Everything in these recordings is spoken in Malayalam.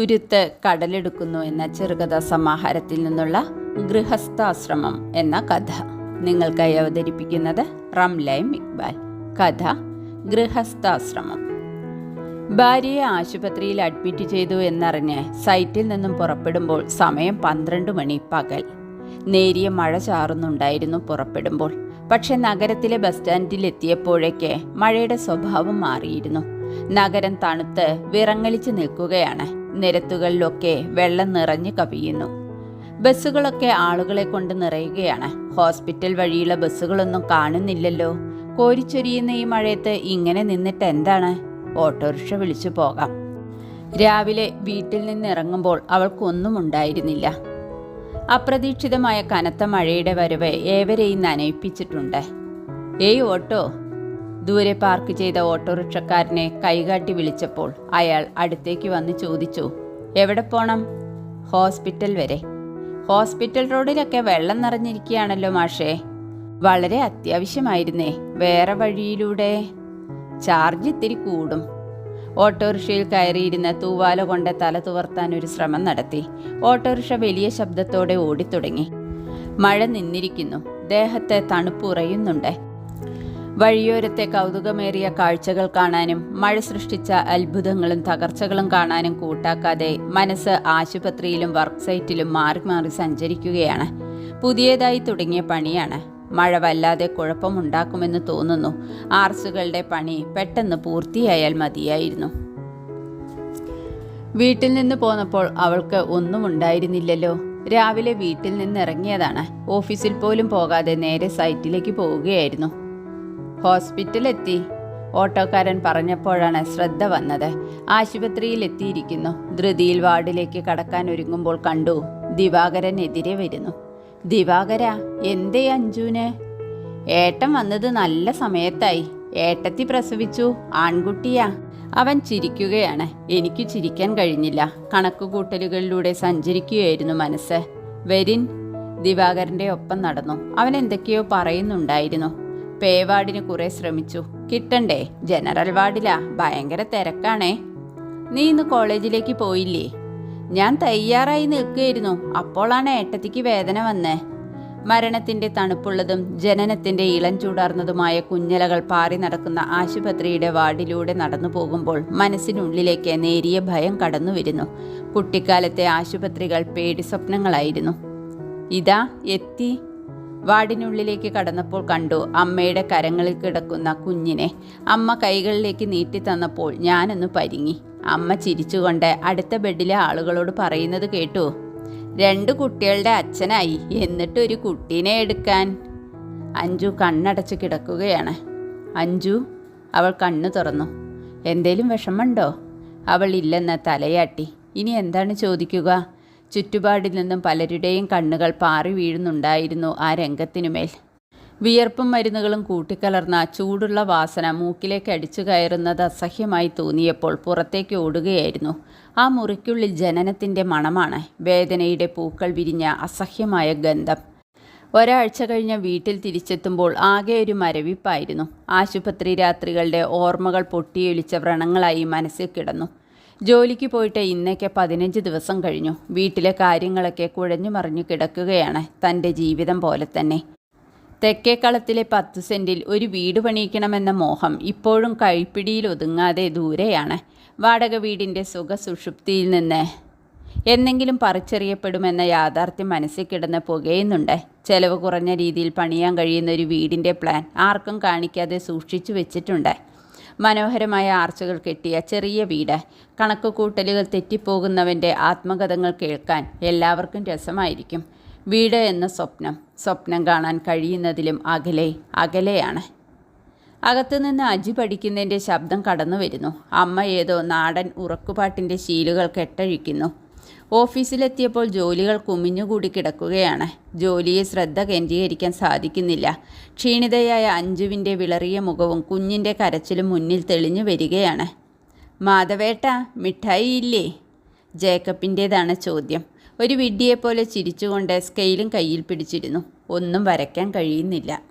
തുരുത്ത് കടലെടുക്കുന്നു എന്ന ചെറുകഥാ സമാഹാരത്തിൽ നിന്നുള്ള ഗൃഹസ്ഥാശ്രമം എന്ന കഥ. നിങ്ങൾക്കായി അവതരിപ്പിക്കുന്നത് റംലൈം ഇക്ബാൽ. കഥ ഗൃഹസ്ഥാശ്രമം. ഭാര്യയെ ആശുപത്രിയിൽ അഡ്മിറ്റ് ചെയ്തു എന്നറിഞ്ഞ് സൈറ്റിൽ നിന്നും പുറപ്പെടുമ്പോൾ സമയം പന്ത്രണ്ട് മണി പകൽ. നേരിയ മഴ ചാറുന്നുണ്ടായിരുന്നു പുറപ്പെടുമ്പോൾ. പക്ഷെ നഗരത്തിലെ ബസ് സ്റ്റാൻഡിൽ എത്തിയപ്പോഴേക്ക് മഴയുടെ സ്വഭാവം മാറിയിരുന്നു. നഗരം തണുത്ത് വിറങ്ങലിച്ച് നിൽക്കുകയാണ്. നിരത്തുകളിലൊക്കെ വെള്ളം നിറഞ്ഞു കവിയുന്നു. ബസ്സുകളൊക്കെ ആളുകളെ കൊണ്ട് നിറയുകയാണ്. ഹോസ്പിറ്റൽ വഴിയുള്ള ബസ്സുകളൊന്നും കാണുന്നില്ലല്ലോ. കോരിച്ചൊരിയുന്ന ഈ മഴയത്ത് ഇങ്ങനെ നിന്നിട്ട് എന്താണ്? ഓട്ടോറിക്ഷ വിളിച്ചു പോകാം. രാവിലെ വീട്ടിൽ നിന്ന് ഇറങ്ങുമ്പോൾ അവൾക്കൊന്നും ഉണ്ടായിരുന്നില്ല. അപ്രതീക്ഷിതമായ കനത്ത മഴയുടെ വരവ് ഏവരെയും നനയിപ്പിച്ചിട്ടുണ്ട്. ഏയ് ഓട്ടോ ദൂരെ പാർക്ക് ചെയ്ത ഓട്ടോറിക്ഷക്കാരനെ കൈകാട്ടി വിളിച്ചപ്പോൾ അയാൾ അടുത്തേക്ക് വന്ന് ചോദിച്ചു എവിടെ പോണം? ഹോസ്പിറ്റൽ വരെ. ഹോസ്പിറ്റൽ റോഡിലൊക്കെ വെള്ളം നിറഞ്ഞിരിക്കുകയാണല്ലോ മാഷേ. വളരെ അത്യാവശ്യമായിരുന്നേ. വേറെ വഴിയിലൂടെ? ചാർജ് ഇത്തിരി കൂടും. ഓട്ടോറിക്ഷയിൽ കയറിയിരുന്ന തൂവാല കൊണ്ട് തല തുവർത്താൻ ഒരു ശ്രമം നടത്തി. ഓട്ടോറിക്ഷ വലിയ ശബ്ദത്തോടെ ഓടിത്തുടങ്ങി. മഴ നിന്നിരിക്കുന്നു. ദേഹത്തെ തണുപ്പ് ഉറയുന്നുണ്ട്. വഴിയോരത്തെ കൗതുകമേറിയ കാഴ്ചകൾ കാണാനും മഴ സൃഷ്ടിച്ച അത്ഭുതങ്ങളും തകർച്ചകളും കാണാനും കൂട്ടാക്കാതെ മനസ്സ് ആശുപത്രിയിലും വർക്ക് സൈറ്റിലും മാറി മാറി സഞ്ചരിക്കുകയാണ്. പുതിയതായി തുടങ്ങിയ പണിയാണ്. മഴ വല്ലാതെ കുഴപ്പമുണ്ടാക്കുമെന്ന് തോന്നുന്നു. ആർസുകളുടെ പണി പെട്ടെന്ന് പൂർത്തിയായാൽ മതിയായിരുന്നു. വീട്ടിൽ നിന്ന് പോന്നപ്പോൾ അവൾക്ക് ഒന്നും ഉണ്ടായിരുന്നില്ലല്ലോ. രാവിലെ വീട്ടിൽ നിന്ന് ഇറങ്ങിയതാണ്. ഓഫീസിൽ പോലും പോകാതെ നേരെ സൈറ്റിലേക്ക് പോവുകയായിരുന്നു. ഹോസ്പിറ്റൽ എത്തി ഓട്ടോക്കാരൻ പറഞ്ഞപ്പോഴാണ് ശ്രദ്ധ വന്നത്. ആശുപത്രിയിൽ എത്തിയിരിക്കുന്നു ധൃതിയിൽ വാർഡിലേക്ക് കടക്കാൻ ഒരുങ്ങുമ്പോൾ കണ്ടു ദിവാകരൻ എതിരെ വരുന്നു. ദിവാകര എന്തേ അഞ്ജുന്? ഏട്ടൻ വന്നത് നല്ല സമയത്തായി. ഏട്ടത്തി പ്രസവിച്ചു. ആൺകുട്ടിയാ. അവൻ ചിരിക്കുകയാണ്. എനിക്ക് ചിരിക്കാൻ കഴിഞ്ഞില്ല. കണക്കുകൂട്ടലുകളിലൂടെ സഞ്ചരിക്കുകയായിരുന്നു മനസ്സ്. വരിൻ. ദിവാകരന്റെ ഒപ്പം നടന്നു. അവൻ എന്തൊക്കെയോ പറയുന്നുണ്ടായിരുന്നു. പേ വാർഡിന് കുറെ ശ്രമിച്ചു. കിട്ടണ്ടേ? ജനറൽ വാർഡിലാ. ഭയങ്കര തിരക്കാണേ. നീ ഇന്ന് കോളേജിലേക്ക് പോയില്ലേ? ഞാൻ തയ്യാറായി നിൽക്കുകയായിരുന്നു. അപ്പോളാണ് ഏട്ടത്തിക്ക് വേദന വന്നേ. മരണത്തിന്റെ തണുപ്പുള്ളതും ജനനത്തിന്റെ ഇളം ചൂടാർന്നതുമായ കുഞ്ഞലകൾ പാറി നടക്കുന്ന ആശുപത്രിയുടെ വാർഡിലൂടെ നടന്നു പോകുമ്പോൾ മനസ്സിനുള്ളിലേക്ക് നേരിയ ഭയം കടന്നു വരുന്നു. കുട്ടിക്കാലത്തെ ആശുപത്രികൾ പേടി സ്വപ്നങ്ങളായിരുന്നു. ഇതാ എത്തി. വാർഡിനുള്ളിലേക്ക് കടന്നപ്പോൾ കണ്ടു അമ്മയുടെ കരങ്ങളിൽ കിടക്കുന്ന കുഞ്ഞിനെ അമ്മ കൈകളിലേക്ക് നീട്ടി തന്നപ്പോൾ ഞാനൊന്ന് പരിങ്ങി. അമ്മ ചിരിച്ചുകൊണ്ട് അടുത്ത ബെഡിലെ ആളുകളോട് പറയുന്നത് കേട്ടു രണ്ട് കുട്ടികളുടെ അച്ഛനായി എന്നിട്ട് ഒരു കുട്ടീനെ എടുക്കാൻ? അഞ്ജു കണ്ണടച്ച് കിടക്കുകയാണ്. അഞ്ജു അവൾ കണ്ണു തുറന്നു. എന്തേലും വിഷമമുണ്ടോ? അവൾ ഇല്ലെന്ന് തലയാട്ടി. ഇനി എന്താണ് ചോദിക്കുക? ചുറ്റുപാടിൽ നിന്നും പലരുടെയും കണ്ണുകൾ പാറി വീഴുന്നുണ്ടായിരുന്നു ആ രംഗത്തിനുമേൽ. വിയർപ്പും മരുന്നുകളും കൂട്ടിക്കലർന്ന ചൂടുള്ള വാസന മൂക്കിലേക്ക് അടിച്ചു കയറുന്നത് അസഹ്യമായി തോന്നിയപ്പോൾ പുറത്തേക്ക് ഓടുകയായിരുന്നു. ആ മുറിക്കുള്ളിൽ ജനനത്തിന്റെ മണമാണ്. വേദനയുടെ പൂക്കൾ വിരിഞ്ഞ അസഹ്യമായ ഗന്ധം. ഒരാഴ്ച കഴിഞ്ഞ വീട്ടിൽ തിരിച്ചെത്തുമ്പോൾ ആകെ ഒരു മരവിപ്പായിരുന്നു. ആശുപത്രി രാത്രികളുടെ ഓർമ്മകൾ പൊട്ടിയൊലിച്ച വ്രണങ്ങളായി മനസ്സിൽ കിടന്നു. ജോലിക്ക് പോയിട്ട് ഇന്നേക്ക് പതിനഞ്ച് ദിവസം കഴിഞ്ഞു. വീട്ടിലെ കാര്യങ്ങളൊക്കെ കുഴഞ്ഞു മറിഞ്ഞു കിടക്കുകയാണ് തന്റെ ജീവിതം പോലെ തന്നെ. തെക്കേക്കളത്തിലെ പത്ത് സെന്റിൽ ഒരു വീട് പണിയിക്കണമെന്ന മോഹം ഇപ്പോഴും കൈപ്പിടിയിൽ ഒതുങ്ങാതെ ദൂരെയാണ്. വാടക വീടിന്റെ സുഖസുഷുപ്തിയിൽ നിന്ന് എന്നെങ്കിലും പറിച്ചെറിയപ്പെടുമെന്ന യാഥാർത്ഥ്യം മനസ്സിൽ കിടന്ന് പുകയുന്നുണ്ട്. ചെലവ് കുറഞ്ഞ രീതിയിൽ പണിയാൻ കഴിയുന്ന ഒരു വീടിന്റെ പ്ലാൻ ആർക്കും കാണിക്കാതെ സൂക്ഷിച്ചു വെച്ചിട്ടുണ്ട്. മനോഹരമായ ആർച്ചുകൾ കെട്ടിയ ചെറിയ വീട്. കണക്കുകൂട്ടലുകൾ തെറ്റിപ്പോകുന്നവന്റെ ആത്മകഥകൾ കേൾക്കാൻ എല്ലാവർക്കും രസമായിരിക്കും. വീട് എന്ന സ്വപ്നം. സ്വപ്നം കാണാൻ കഴിയുന്നതിലും അകലെ അകലെയാണ്. അകത്തുനിന്ന് അജി പഠിക്കുന്നതിന്റെ ശബ്ദം കടന്നു വരുന്നു അമ്മ ഏതോ നാടൻ ഉറക്കുപാട്ടിന്റെ ശീലുകൾ കെട്ടഴിക്കുന്നു. ഓഫീസിലെത്തിയപ്പോൾ ജോലികൾ കുമിഞ്ഞുകൂടി കിടക്കുകയാണ്. ജോലിയെ ശ്രദ്ധ കേന്ദ്രീകരിക്കാൻ സാധിക്കുന്നില്ല. ക്ഷീണിതയായ അഞ്ജുവിന്റെ വിളറിയ മുഖവും കുഞ്ഞിന്റെ കരച്ചിലും മുന്നിൽ തെളിഞ്ഞു വരികയാണ്. മാധവേട്ട മിഠായി ഇല്ലേ? ജേക്കബിന്റേതാണ് ചോദ്യം. ഒരു വിഡ്ഢിയെപ്പോലെ ചിരിച്ചുകൊണ്ട് സ്കെയിലും കയ്യിൽ പിടിച്ചിരുന്നു. ഒന്നും വരയ്ക്കാൻ കഴിയുന്നില്ല.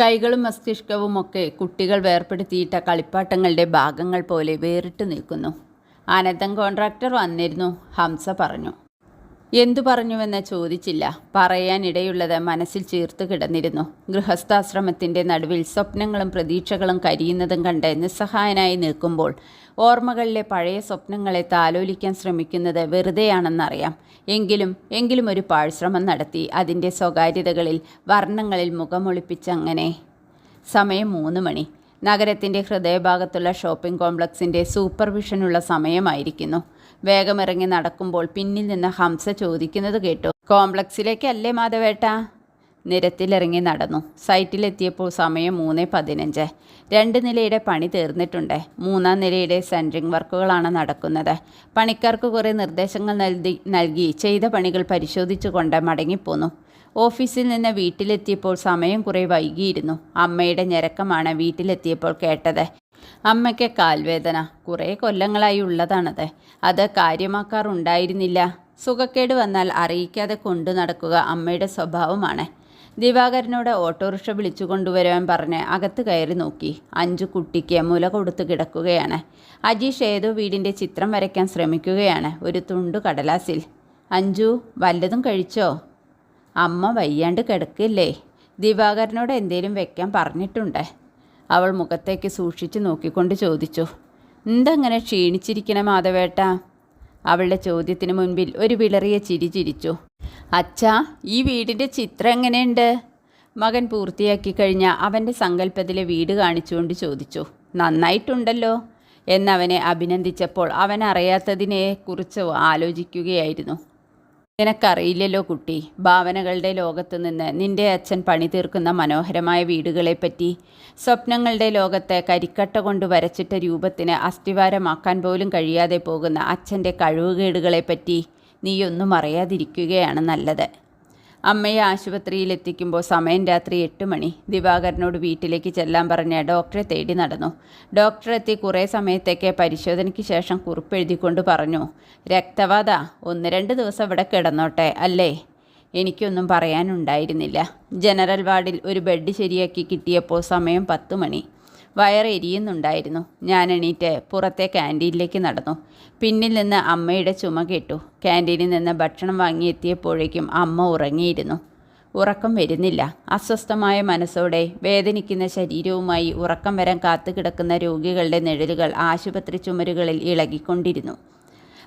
കൈകളും മസ്തിഷ്കവും ഒക്കെ കുട്ടികൾ വേർപ്പെടുത്തിയിട്ട കളിപ്പാട്ടങ്ങളുടെ ഭാഗങ്ങൾ പോലെ വേറിട്ട് നിൽക്കുന്നു. അനന്തം കോൺട്രാക്ടർ വന്നിരുന്നു. ഹംസ പറഞ്ഞു. എന്തു പറഞ്ഞുവെന്ന് ചോദിച്ചില്ല. പറയാനിടയുള്ളത് മനസ്സിൽ ചേർത്ത് കിടന്നിരുന്നു. ഗൃഹസ്ഥാശ്രമത്തിന്റെ നടുവിൽ സ്വപ്നങ്ങളും പ്രതീക്ഷകളും കരിയുന്നതും കണ്ട് നിസ്സഹായനായി നിൽക്കുമ്പോൾ ഓർമ്മകളിലെ പഴയ സ്വപ്നങ്ങളെ താലോലിക്കാൻ ശ്രമിക്കുന്നത് വെറുതെയാണെന്നറിയാം. എങ്കിലും എങ്കിലും ഒരു പാഴ്ശ്രമം നടത്തി അതിന്റെ സ്വകാര്യതകളിൽ വർണങ്ങളിൽ മുഖമൊളിപ്പിച്ചങ്ങനെ സമയം മൂന്ന് മണി. നഗരത്തിന്റെ ഹൃദയഭാഗത്തുള്ള ഷോപ്പിംഗ് കോംപ്ലക്സിന്റെ സൂപ്പർവിഷനുള്ള സമയമായിരിക്കുന്നു. വേഗമിറങ്ങി നടക്കുമ്പോൾ പിന്നിൽ നിന്ന് ഹംസ ചോദിക്കുന്നത് കേട്ടു. കോംപ്ലക്സിലേക്കല്ലേ മാധവേട്ട? നിരത്തിലിറങ്ങി നടന്നു. സൈറ്റിലെത്തിയപ്പോൾ സമയം മൂന്ന് പതിനഞ്ച്. രണ്ട് നിലയുടെ പണി തീർന്നിട്ടുണ്ട്. മൂന്നാം നിലയുടെ സെൻട്രിങ് വർക്കുകളാണ് നടക്കുന്നത്. പണിക്കാർക്ക് കുറേ നിർദ്ദേശങ്ങൾ നൽകി നൽകി ചെയ്ത പണികൾ പരിശോധിച്ചുകൊണ്ട് മടങ്ങിപ്പോന്നു. ഓഫീസിൽ നിന്ന് വീട്ടിലെത്തിയപ്പോൾ സമയം കുറെ വൈകിയിരുന്നു. അമ്മയുടെ ഞരക്കമാണ് വീട്ടിലെത്തിയപ്പോൾ കേട്ടത്. അമ്മയ്ക്ക് കാൽവേദന. കുറേ കൊല്ലങ്ങളായി ഉള്ളതാണത്. അത് കാര്യമാക്കാറുണ്ടായിരുന്നില്ല. സുഖക്കേട് വന്നാൽ അറിയിക്കാതെ കൊണ്ടു നടക്കുക അമ്മയുടെ സ്വഭാവമാണ്. ദിവാകരനോട് ഓട്ടോറിക്ഷ വിളിച്ചു കൊണ്ടുവരാൻ പറഞ്ഞ് അകത്ത് കയറി നോക്കി. അഞ്ചു കുട്ടിക്ക് മുല കൊടുത്തു കിടക്കുകയാണ്. അജീഷ് ഏതോ വീടിന്റെ ചിത്രം വരയ്ക്കാൻ ശ്രമിക്കുകയാണ്. ഒരു തുണ്ടു കടലാസിൽ. അഞ്ചു വല്ലതും കഴിച്ചോ? അമ്മ വയ്യാണ്ട് കിടക്കില്ലേ? ദിവാകരനോട് എന്തേലും വെക്കാൻ പറഞ്ഞിട്ടുണ്ട്? അവൾ മുഖത്തേക്ക് സൂക്ഷിച്ച് നോക്കിക്കൊണ്ട് ചോദിച്ചു. എന്തങ്ങനെ ക്ഷീണിച്ചിരിക്കണ മാധവേട്ട? അവളുടെ ചോദ്യത്തിന് മുൻപിൽ ഒരു വിളറിയ ചിരി ചിരിച്ചു. അച്ഛാ ഈ വീടിന്റെ ചിത്രം എങ്ങനെയുണ്ട്? മകൻ പൂർത്തിയാക്കി കഴിഞ്ഞ അവന്റെ സങ്കല്പത്തിലെ വീട് കാണിച്ചുകൊണ്ട് ചോദിച്ചു. നന്നായിട്ടുണ്ടല്ലോ എന്നവനെ അഭിനന്ദിച്ചപ്പോൾ അവൻ അറിയാത്തതിനെക്കുറിച്ച് ആലോചിക്കുകയായിരുന്നു. നിനക്കറിയില്ലല്ലോ കുട്ടി. ഭാവനകളുടെ ലോകത്ത് നിന്ന് നിന്റെ അച്ഛൻ പണി തീർക്കുന്ന മനോഹരമായ വീടുകളെപ്പറ്റി. സ്വപ്നങ്ങളുടെ ലോകത്ത് കരിക്കട്ട കൊണ്ട് വരച്ചിട്ട രൂപത്തിന് അസ്ഥിവാരമാക്കാൻ പോലും കഴിയാതെ പോകുന്ന അച്ഛന്റെ കഴിവുകേടുകളെപ്പറ്റി നീയൊന്നും അറിയാതിരിക്കുകയാണ് നല്ലത്. അമ്മയെ ആശുപത്രിയിൽ എത്തിക്കുമ്പോൾ സമയം രാത്രി എട്ട് മണി. ദിവാകരനോട് വീട്ടിലേക്ക് ചെല്ലാൻ പറഞ്ഞ ഡോക്ടറെ തേടി നടന്നു. ഡോക്ടർ എത്തി കുറേ സമയത്തേക്ക് പരിശോധനയ്ക്ക് ശേഷം കുറിപ്പെഴുതിക്കൊണ്ട് പറഞ്ഞു രക്തവാത ഒന്ന് രണ്ട് ദിവസം ഇവിടെ കിടന്നോട്ടെ അല്ലേ? എനിക്കൊന്നും പറയാനുണ്ടായിരുന്നില്ല. ജനറൽ വാർഡിൽ ഒരു ബെഡ് ശരിയാക്കി കിട്ടിയപ്പോൾ സമയം പത്ത് മണി. വയറെരിയുന്നുണ്ടായിരുന്നു. ഞാൻ എണീറ്റ് പുറത്തെ ക്യാന്റീനിലേക്ക് നടന്നു. പിന്നിൽ നിന്ന് അമ്മയുടെ ചുമ കേട്ടു. ക്യാന്റീനിൽ നിന്ന് ഭക്ഷണം വാങ്ങിയെത്തിയപ്പോഴേക്കും അമ്മ ഉറങ്ങിയിരുന്നു. ഉറക്കം വരുന്നില്ല. അസ്വസ്ഥമായ മനസ്സോടെ വേദനിക്കുന്ന ശരീരവുമായി ഉറക്കം വരാൻ കാത്തുകിടക്കുന്ന രോഗികളുടെ നിഴലുകൾ ആശുപത്രി ചുമരുകളിൽ ഇളകിക്കൊണ്ടിരുന്നു.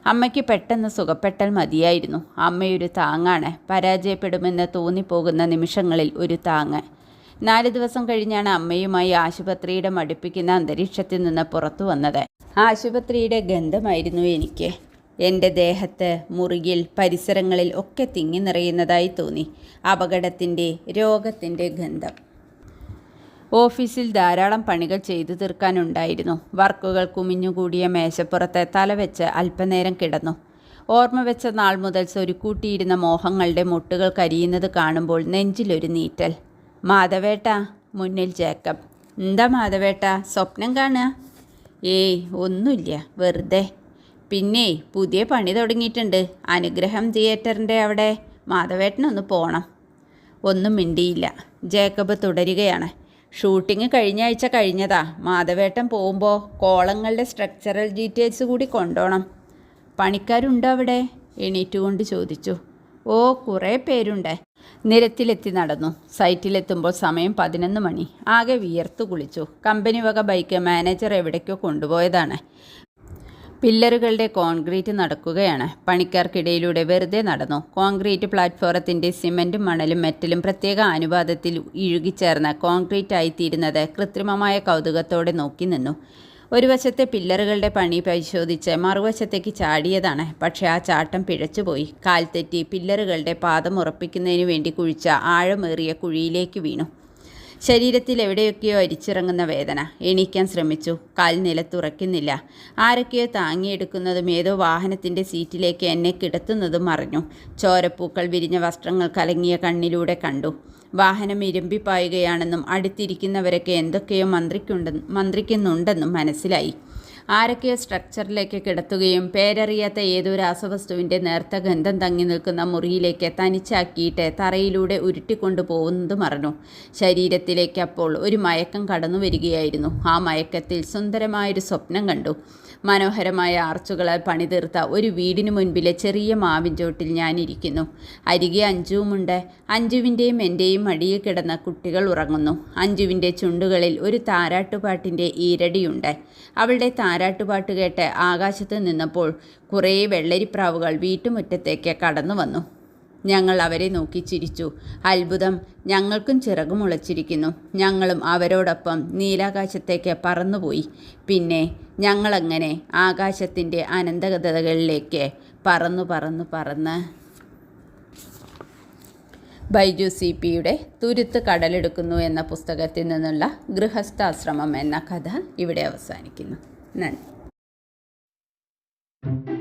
അമ്മയ്ക്ക് പെട്ടെന്ന് സുഖപ്പെട്ടാൽ മതിയായിരുന്നു. അമ്മയൊരു താങ്ങാണ്. പരാജയപ്പെടുമെന്ന് തോന്നിപ്പോകുന്ന നിമിഷങ്ങളിൽ ഒരു താങ്ങ്. നാല് ദിവസം കഴിഞ്ഞാണ് അമ്മയുമായി ആശുപത്രിയുടെ മടുപ്പിക്കുന്ന അന്തരീക്ഷത്തിൽ നിന്ന് പുറത്തു വന്നത്. ആശുപത്രിയുടെ ഗന്ധമായിരുന്നു എനിക്ക്. എന്റെ ദേഹത്ത് മുറിയിൽ പരിസരങ്ങളിൽ ഒക്കെ തിങ്ങി നിറയുന്നതായി തോന്നി. അപകടത്തിന്റെ രോഗത്തിന്റെ ഗന്ധം. ഓഫീസിൽ ധാരാളം പണികൾ ചെയ്തു തീർക്കാനുണ്ടായിരുന്നു. വർക്കുകൾ കുമിഞ്ഞുകൂടിയ മേശപ്പുറത്ത് തലവെച്ച് അല്പനേരം കിടന്നു. ഓർമ്മ വെച്ച നാൾ മുതൽ സ്വരുക്കൂട്ടിയിരുന്ന മോഹങ്ങളുടെ മുട്ടുകൾ കരിയുന്നത് കാണുമ്പോൾ നെഞ്ചിലൊരു നീറ്റൽ. മാധവേട്ട മുന്നിൽ ജേക്കബ്. എന്താ മാധവേട്ട സ്വപ്നം കാണുക? ഏയ് ഒന്നുമില്ല വെറുതെ. പിന്നെ പുതിയ പണി തുടങ്ങിയിട്ടുണ്ട്. അനുഗ്രഹം തിയേറ്ററിന്റെ അവിടെ. മാധവേട്ടനൊന്ന് പോകണം ഒന്നും മിണ്ടിയില്ല. ജേക്കബ് തുടരുകയാണ്. ഷൂട്ടിംഗ് കഴിഞ്ഞ ആഴ്ച കഴിഞ്ഞതാ. മാധവേട്ടൻ പോകുമ്പോൾ കോളങ്ങളുടെ സ്ട്രക്ചറൽ ഡീറ്റെയിൽസ് കൂടി കൊണ്ടുപോകണം. പണിക്കാരുണ്ടോ അവിടെ? എണീറ്റുകൊണ്ട് ചോദിച്ചു. ഓ കുറേ പേരുണ്ട്. നിരത്തിലെത്തി നടന്നു. സൈറ്റിലെത്തുമ്പോൾ സമയം പതിനൊന്ന് മണി. ആകെ വിയർത്തു കുളിച്ചു. കമ്പനി വക ബൈക്ക് മാനേജർ എവിടേക്കോ കൊണ്ടുപോയതാണ്. പില്ലറുകളുടെ കോൺക്രീറ്റ് നടക്കുകയാണ്. പണിക്കാർക്കിടയിലൂടെ വെറുതെ നടന്നു. കോൺക്രീറ്റ് പ്ലാറ്റ്ഫോറത്തിന്റെ സിമന്റും മണലും മെറ്റലും പ്രത്യേക അനുപാതത്തിൽ ഇഴുകിച്ചേർന്ന് കോൺക്രീറ്റ് ആയിത്തീരുന്നത് കൃത്രിമമായ കൗതുകത്തോടെ നോക്കി നിന്നു. ഒരു വശത്തെ പില്ലറുകളുടെ പണി പരിശോധിച്ച് മറുവശത്തേക്ക് ചാടിയതാണ്. പക്ഷേ ആ ചാട്ടം പിഴച്ചുപോയി. കാൽ തെറ്റി പില്ലറുകളുടെ പാദം ഉറപ്പിക്കുന്നതിന് വേണ്ടി കുഴിച്ച ആഴമേറിയ കുഴിയിലേക്ക് വീണു. ശരീരത്തിൽ എവിടെയൊക്കെയോ അരിച്ചിറങ്ങുന്ന വേദന. എണീക്കാൻ ശ്രമിച്ചു. കാൽ നിലത്തുറയ്ക്കുന്നില്ല ആരൊക്കെയോ താങ്ങിയെടുക്കുന്നതും ഏതോ വാഹനത്തിന്റെ സീറ്റിലേക്ക് എന്നെ കിടത്തുന്നതും അറിഞ്ഞു. ചോരപ്പൂക്കൾ വിരിഞ്ഞ വസ്ത്രങ്ങൾ കലങ്ങിയ കണ്ണിലൂടെ കണ്ടു. വാഹനം ഇരമ്പിപ്പായുകയാണെന്നും അടുത്തിരിക്കുന്നവരൊക്കെ എന്തൊക്കെയോ മന്ത്രിക്കുണ്ടെന്നും മന്ത്രിക്കുന്നുണ്ടെന്നും മനസ്സിലായി. ആരൊക്കെയോ സ്ട്രക്ചറിലേക്ക് കിടത്തുകയും പേരറിയാത്ത ഏതോ രാസവസ്തുവിന്റെ നേർത്ത ഗന്ധം തങ്ങി നിൽക്കുന്ന മുറിയിലേക്ക് തനിച്ചാക്കിയിട്ട് തറയിലൂടെ ഉരുട്ടിക്കൊണ്ടു പോകുന്നത് മറന്നു. ശരീരത്തിലേക്ക് അപ്പോൾ ഒരു മയക്കം കടന്നു വരികയായിരുന്നു. ആ മയക്കത്തിൽ സുന്ദരമായൊരു സ്വപ്നം കണ്ടു. മനോഹരമായ ആർച്ചുകളാൽ പണിതീർത്ത ഒരു വീടിനു മുൻപിലെ ചെറിയ മാവിൻ ചോട്ടിൽ ഞാനിരിക്കുന്നു. അരികെ അഞ്ജുവുമുണ്ട് അഞ്ജുവിന്റെയും എന്റെയും മടിയിൽ കിടന്ന കുട്ടികൾ ഉറങ്ങുന്നു. അഞ്ജുവിന്റെ ചുണ്ടുകളിൽ ഒരു താരാട്ടുപാട്ടിന്റെ ഈരടിയുണ്ട്. അവളുടെ താരാട്ടുപാട്ട് കേട്ട് ആകാശത്ത് നിന്നപ്പോൾ കുറേ വെള്ളരിപ്രാവുകൾ വീട്ടുമുറ്റത്തേക്ക് കടന്നു വന്നു ഞങ്ങൾ അവരെ നോക്കി ചിരിച്ചു. അത്ഭുതം. ഞങ്ങൾക്കും ചിറകു മുളച്ചിരിക്കുന്നു ഞങ്ങളും അവരോടൊപ്പം നീലാകാശത്തേക്ക് പറന്നുപോയി. പിന്നെ ഞങ്ങളങ്ങനെ ആകാശത്തിന്റെ അനന്തഗതകളിലേക്ക് പറന്നു പറന്നു പറന്ന്? ബൈജു സി പിയുടെ തുരുത്ത് കടലെടുക്കുന്നു എന്ന പുസ്തകത്തിൽ നിന്നുള്ള ഗൃഹസ്ഥാശ്രമം എന്ന കഥ ഇവിടെ അവസാനിക്കുന്നു. നന്ദി.